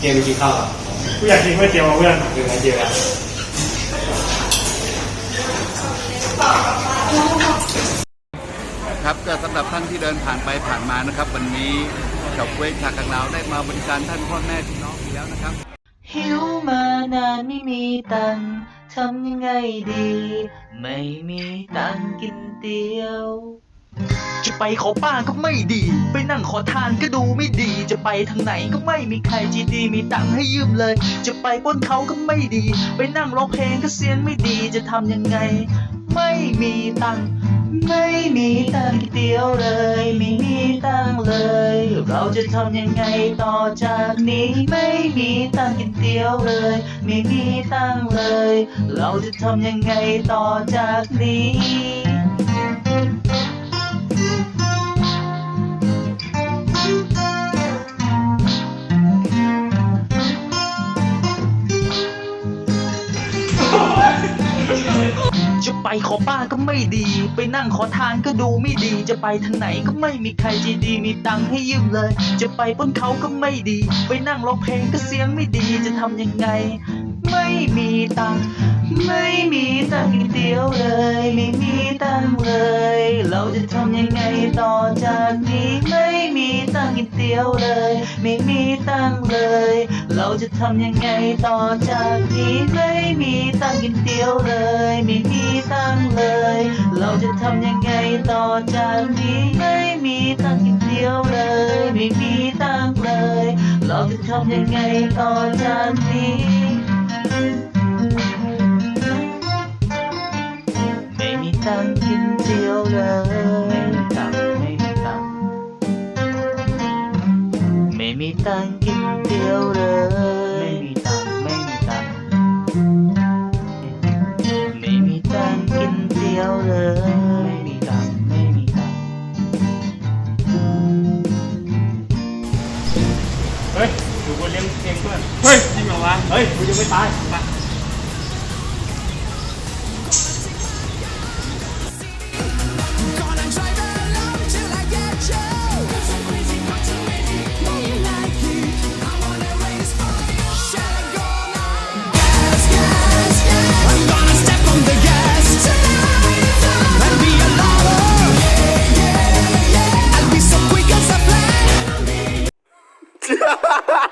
เกมกินข้าวเหรอกูอยากกินก๋วยเตี๋ยวอะเพื่อนเดี๋ยวงั้นเจอกันครับก็สำหรับท่านที่เดินผ่านไปผ่านมานะครับ วันนี้ชาวเวชชากังลาวได้มาบริการท่านพ่อแม่พี่น้องอีกแล้วนะครับ หิวมานานไม่มีตังค์ทำยังไงดี ไม่มีตังค์กินเตี๋ยว จะไปขอป้าก็ไม่ดี ไปนั่งขอทานก็ดูไม่ดี จะไปทางไหนก็ไม่มีใครจีดีมีตังค์ให้ยืมเลย จะไปป้นเขาก็ไม่ดี ไปนั่งร้องเพลงก็เสียงไม่ดีจะทำยังไง ไม่มีตังค์ไม่มีตังกินเตี๋ยวเลยไม่มีตังเลย เราจะทำยังไงต่อจากนี้ ไม่มีตังกินเตี๋ยวเลยไม่มีตังเลย เราจะทำยังไงต่อจากนี้ ไปขอป้าก็ไม่ดี ไปนั่งขอทานก็ดูไม่ดี จะไปทางไหนก็ไม่มีใครใจดี มีตังค์ให้ยืมเลย จะไปป้นเขาก็ไม่ดี ไปนั่งร้องเพลงก็เสียงไม่ดี จะทำยังไง ไม่มีตังค์ ไม่มีตังค์กินเดียวเลย ไม่มี ตังเลย เราจะทำยังไงต่อจากนี้ไม่มีตังค์กินเตี๋ยวเลย ไม่มีตังค์เลย เราจะทำยังไงต่อจากนี้ไม่มีตังค์กินเตี๋ยวเลย ไม่มีตังค์เลย เราจะทำยังไงต่อจากนี้ไม่มีตังค์กินเตี๋ยวเลย ไม่มีตังค์เลย เราจะทำยังไงต่อจากนี้ กินเตี๋ยวเลยไม่มีตังไม่มีตังไม่มีตังกินเตี๋ยวเลยไม่มีตังไม่มีตังไม่มีตังกินเตี๋ยวเลยไม่มีตังไม่มีตังเฮ้ยดูกูเลี้ยงเองเพื่อนเฮ้ยจริงเหรอวะเฮ้ยกูยังไม่ตายเ